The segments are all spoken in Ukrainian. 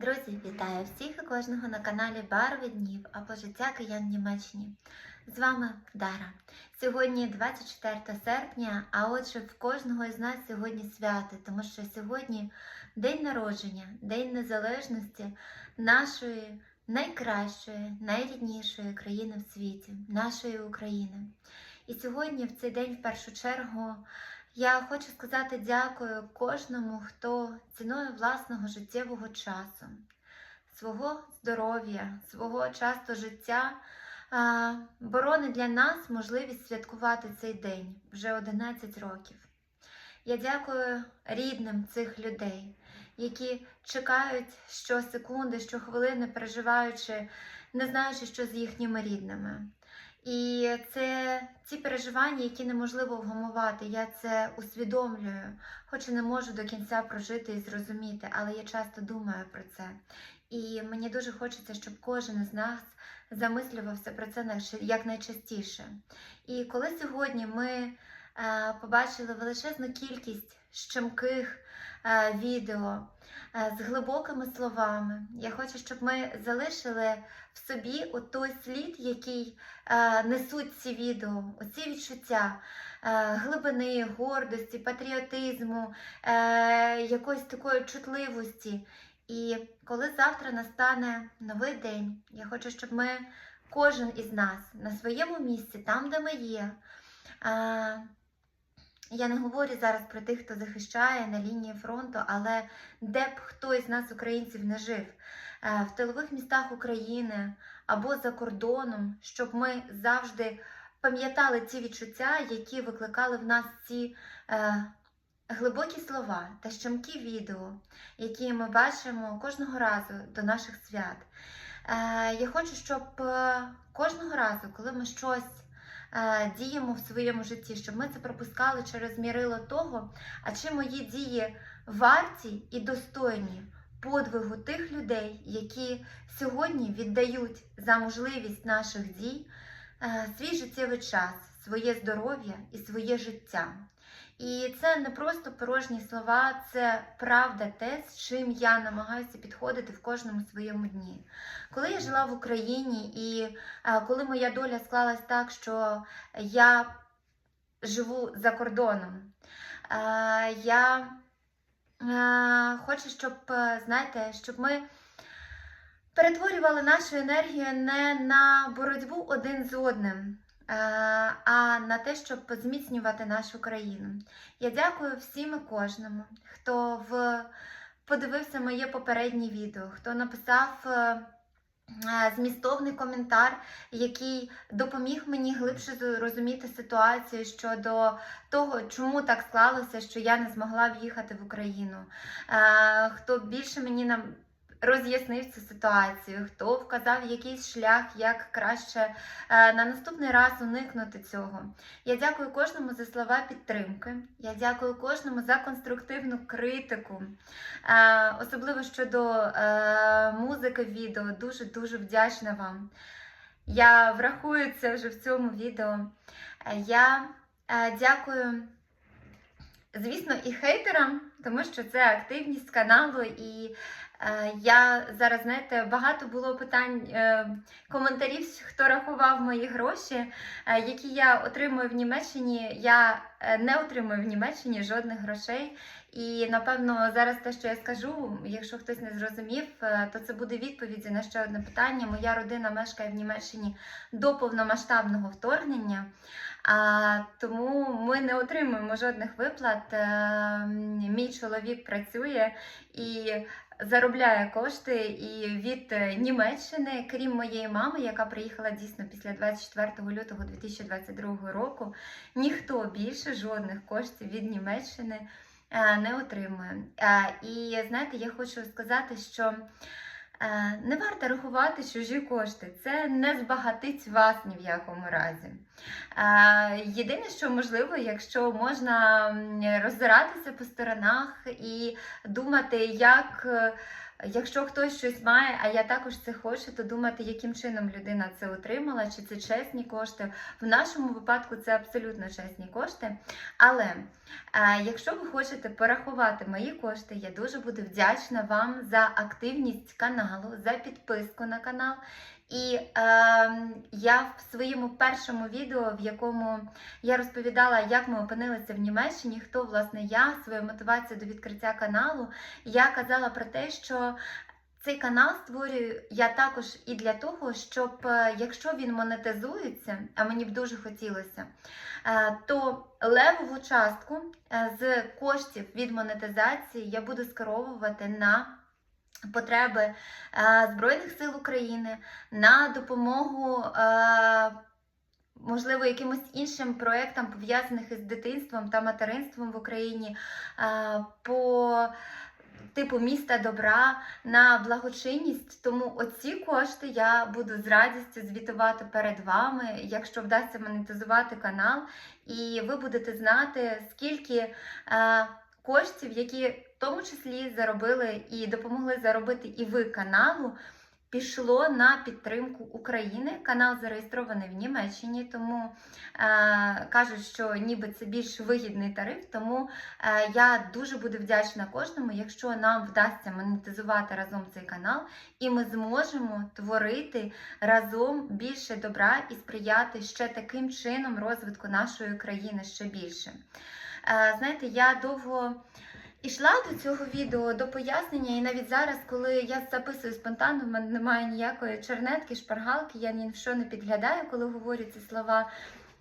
Друзі, вітаю всіх і кожного на каналі Барви Днів або життя киян Німеччині. З вами Дара. Сьогодні 24 серпня, а отже, в кожного із нас сьогодні свято, тому що сьогодні день народження, День Незалежності нашої найкращої, найріднішої країни в світі, нашої України. І сьогодні, в цей день, в першу чергу, я хочу сказати дякую кожному, хто ціною власного життєвого часу, свого здоров'я, свого часто життя боронить для нас можливість святкувати цей день вже 11 років. Я дякую рідним цих людей, які чекають щосекунди, щохвилини, переживаючи, не знаючи, що з їхніми рідними. І це ті переживання, які неможливо вгамувати. Я це усвідомлюю, хоч і не можу до кінця прожити і зрозуміти, але я часто думаю про це. І мені дуже хочеться, щоб кожен з нас замислювався про це якнайчастіше. І коли сьогодні ми побачили величезну кількість щемких е, відео е, з глибокими словами, я хочу, щоб ми залишили в собі той слід, який е, несуть ці відео, оці відчуття е, глибини, гордості, патріотизму, е, якоїсь такої чутливості. І коли завтра настане новий день, я хочу, щоб ми, кожен із нас на своєму місці, там, де ми є. Я не говорю зараз про тих, хто захищає на лінії фронту, але де б хто із нас, українців, не жив е, в тилових містах України або за кордоном, щоб ми завжди пам'ятали ті відчуття, які викликали в нас ці е, глибокі слова та щемкі відео, які ми бачимо кожного разу до наших свят. Е, я хочу, щоб е, кожного разу, коли ми щось діємо в своєму житті, щоб ми це пропускали через мірило того, а чи мої дії варті і достойні подвигу тих людей, які сьогодні віддають за можливість наших дій е, свій життєвий час, своє здоров'я і своє життя. І це не просто порожні слова, це правда те, з чим я намагаюся підходити в кожному своєму дні. Коли я жила в Україні, і е, коли моя доля склалась так, що я живу за кордоном, е, я е, хочу, щоб, е, знаєте, щоб ми перетворювали нашу енергію не на боротьбу один з одним, е, а на те, щоб зміцнювати нашу країну. Я дякую всім і кожному, хто в подивився моє попереднє відео, хто написав. е, е, Змістовний коментар, який допоміг мені глибше зрозуміти ситуацію щодо того, чому так склалося, що я не змогла в'їхати в Україну. Хто більше мені нам роз'яснив цю ситуацію, хто вказав якийсь шлях, як краще е, на наступний раз уникнути цього. Я дякую кожному за слова підтримки. Я дякую кожному за конструктивну критику, е, особливо щодо е, музики відео. Дуже дуже вдячна вам. Я врахую це вже в цьому відео. Я дякую. Звісно, і хейтерам, тому що це активність каналу, і я зараз, знаєте, багато було питань, е, коментарів, хто рахував мої гроші, е, які я отримую в Німеччині. Я е, не отримую в Німеччині жодних грошей. І напевно зараз те, що я скажу, якщо хтось не зрозумів, е, то це буде відповіддю на ще одне питання. Моя родина мешкає в Німеччині до повномасштабного вторгнення. Тому ми не отримуємо жодних виплат. Е, Мій чоловік працює і заробляє кошти і від е, Німеччини, крім моєї мами, яка приїхала дійсно після 24 лютого 2022 року. Ніхто більше жодних коштів від Німеччини е, не отримує. Е, І знаєте, я хочу сказати, що. Е, Не варто рахувати чужі кошти, це не збагатить вас ні в якому разі. Е, Єдине, що можливо, якщо можна роззиратися по сторонах і думати, як е, Якщо хтось щось має, а я також це хочу, то думати, яким чином людина це отримала, чи це чесні кошти. В нашому випадку це абсолютно чесні кошти. Але е, якщо ви хочете порахувати мої кошти, я дуже буду вдячна вам за активність каналу, за підписку на канал. І е, я в своєму першому відео, в якому я розповідала, як ми опинилися в Німеччині, хто власне я, свою мотивацію до відкриття каналу, я казала про те, що цей канал створюю я також і для того, щоб е, якщо він монетизується, а мені б дуже хотілося, е, то левову частку е, з коштів від монетизації я буду скеровувати на потреби е, Збройних сил України, на допомогу. е, Можливо, якимось іншим проєктам, пов'язаних із дитинством та материнством в Україні, е, по типу міста добра на благочинність. Тому оці кошти я буду з радістю звітувати перед вами, якщо вдасться монетизувати канал, і ви будете знати, скільки коштів, які в тому числі заробили і допомогли заробити і ви каналу. Пішло на підтримку України. Канал зареєстрований в Німеччині, тому е, кажуть, що ніби це більш вигідний тариф. Тому е, я дуже буду вдячна кожному, якщо нам вдасться монетизувати разом цей канал, і ми зможемо творити разом більше добра і сприяти ще таким чином розвитку нашої країни ще більше. Е, знаєте, я довго. Ішла до цього відео до пояснення, і навіть зараз, коли я записую спонтанно, в мене немає ніякої чернетки, шпаргалки, я ні в що не підглядаю, коли говорю ці слова.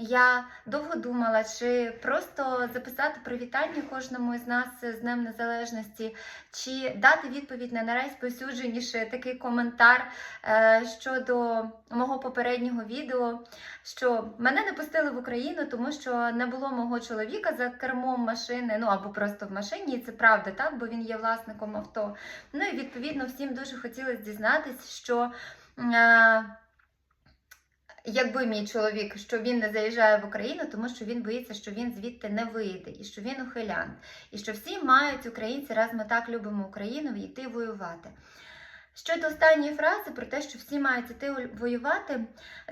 Я довго думала, чи просто записати привітання кожному із нас з Днем Незалежності, чи дати відповідь на найрозповсюдженіший такий коментар е, щодо мого попереднього відео, що мене не пустили в Україну, тому що не було мого чоловіка за кермом машини, ну або просто в машині, і це правда, так, бо він є власником авто. Ну і відповідно всім дуже хотілося дізнатися, що. Е, Якби мій чоловік, що він не заїжджає в Україну, тому що він боїться, що він звідти не вийде, і що він ухилянт, і що всі мають українці, раз ми так любимо Україну, йти воювати. Щодо останньої фрази про те, що всі мають іти воювати,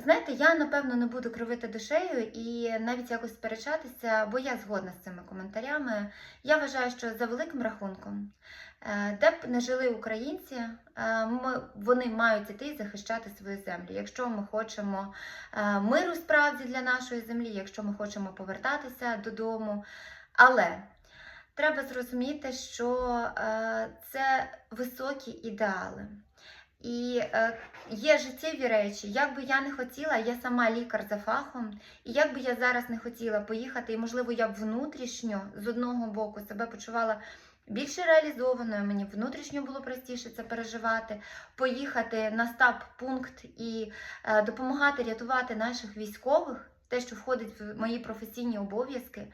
знаєте, я напевно не буду кривити душею і навіть якось сперечатися, бо я згодна з цими коментарями. Я вважаю, що за великим рахунком, де б не жили українці, е, вони мають іти захищати свою землю. Якщо ми хочемо е, миру справді для нашої землі, якщо ми хочемо повертатися додому. Але треба зрозуміти, що е, це високі ідеали. І е, є життєві речі, як би я не хотіла, я сама лікар за фахом, і як би я зараз не хотіла поїхати, і, можливо, я б внутрішньо з одного боку себе почувала більше реалізованою, мені внутрішньо було простіше це переживати, поїхати на стаб-пункт і е, допомагати рятувати наших військових, те, що входить в мої професійні обов'язки.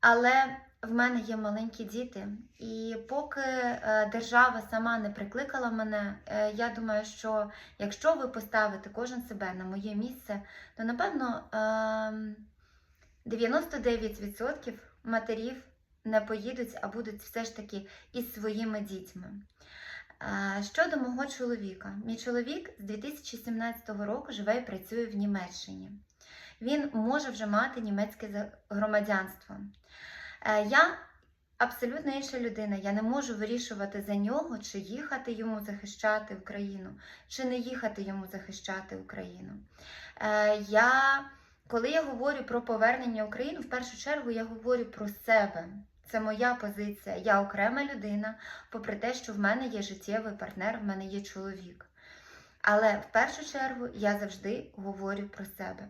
Але в мене є маленькі діти, і поки е, держава сама не прикликала мене, е, я думаю, що якщо ви поставите кожен себе на моє місце, то напевно ем, 99% матерів не поїдуть, а будуть все ж таки із своїми дітьми. Щодо мого чоловіка, мій чоловік з 2017 року живе і працює в Німеччині. Він може вже мати німецьке громадянство. Е, Я абсолютно інша людина. Я не можу вирішувати за нього, чи їхати йому захищати Україну, чи не їхати йому захищати Україну. Е, Я, коли я говорю про повернення України, в першу чергу я говорю про себе. Це моя позиція. Я окрема людина, попри те, що в мене є життєвий партнер, в мене є чоловік. Але в першу чергу я завжди говорю про себе.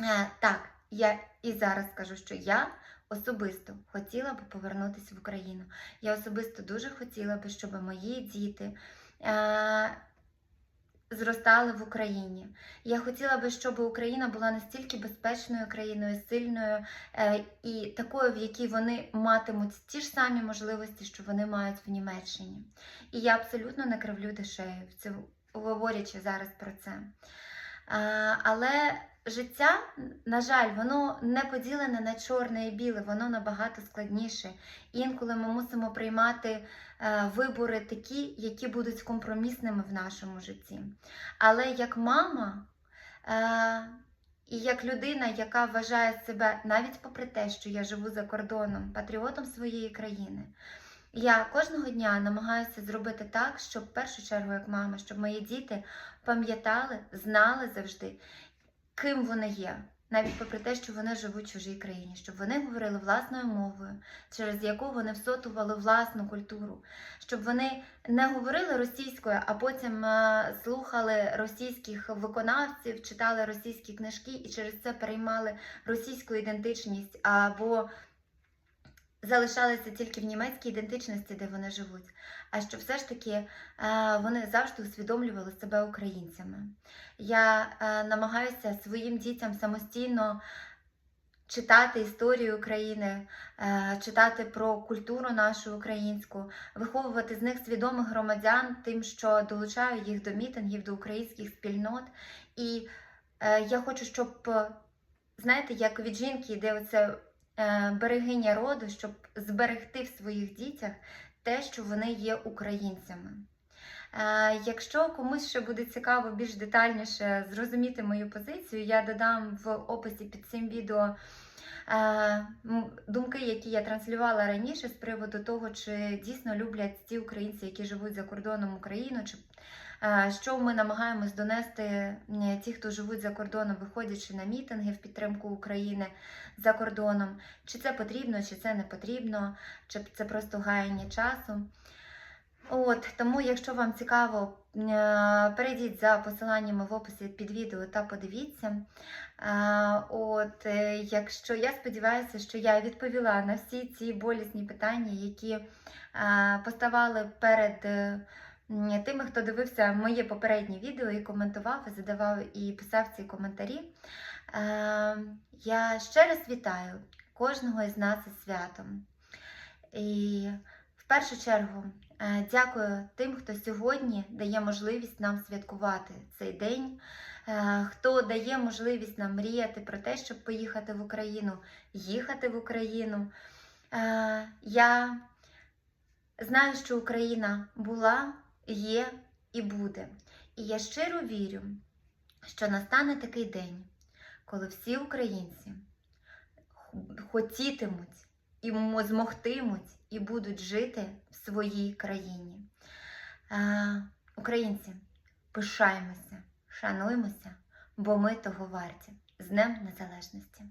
Е, так, я і зараз скажу, що я особисто хотіла би повернутися в Україну. Я особисто дуже хотіла би, щоб мої діти е, зростали в Україні. Я хотіла би, щоб Україна була настільки безпечною країною, сильною е, і такою, в якій вони матимуть ті ж самі можливості, що вони мають в Німеччині. І я абсолютно не кривлю дешею, говорячи зараз про це. Але життя, на жаль, воно не поділене на чорне і біле, воно набагато складніше. Інколи ми мусимо приймати е, вибори такі, які будуть компромісними в нашому житті. Але як мама е, і як людина, яка вважає себе навіть попри те, що я живу за кордоном, патріотом своєї країни. Я кожного дня намагаюся зробити так, щоб в першу чергу, як мама, щоб мої діти пам'ятали, знали завжди, ким вони є, навіть попри те, що вони живуть в чужій країні, щоб вони говорили власною мовою, через яку вони всотували власну культуру, щоб вони не говорили російською, а потім е, слухали російських виконавців, читали російські книжки і через це переймали російську ідентичність або залишалися тільки в німецькій ідентичності, де вони живуть, а щоб все ж таки е, вони завжди усвідомлювали себе українцями. Я е, намагаюся своїм дітям самостійно читати історію України, е, читати про культуру нашу українську, виховувати з них свідомих громадян, тим, що долучаю їх до мітингів, до українських спільнот. І я хочу, щоб, знаєте, як від жінки йде оце берегиня роду, щоб зберегти в своїх дітях те, що вони є українцями. Е, Якщо комусь ще буде цікаво більш детальніше зрозуміти мою позицію, я додам в описі під цим відео е, думки, які я транслювала раніше з приводу того, чи дійсно люблять ті українці, які живуть за кордоном Україну, чи е, що ми намагаємось донести ті, хто живуть за кордоном, виходячи на мітинги в підтримку України за кордоном, чи це потрібно, чи це не потрібно, чи це просто гаяння часу. От, тому, якщо вам цікаво, е, перейдіть за посиланнями в описі під відео та подивіться. Е, От, е, якщо я сподіваюся, що я відповіла на всі ці болісні питання, які е, поставали перед е, тими, хто дивився моє попереднє відео і коментував, і задавав і писав ці коментарі. Е, Я ще раз вітаю кожного із нас із святом. І в першу чергу е, дякую тим, хто сьогодні дає можливість нам святкувати цей день, е, хто дає можливість нам мріяти про те, щоб поїхати в Україну, їхати в Україну. Е, Я знаю, що Україна була, є і буде. І я щиро вірю, що настане такий день, коли всі українці хотітимуть і змогтимуть і будуть жити в своїй країні. Українці, пишаємося, шануймося, бо ми того варті. З Днем Незалежності!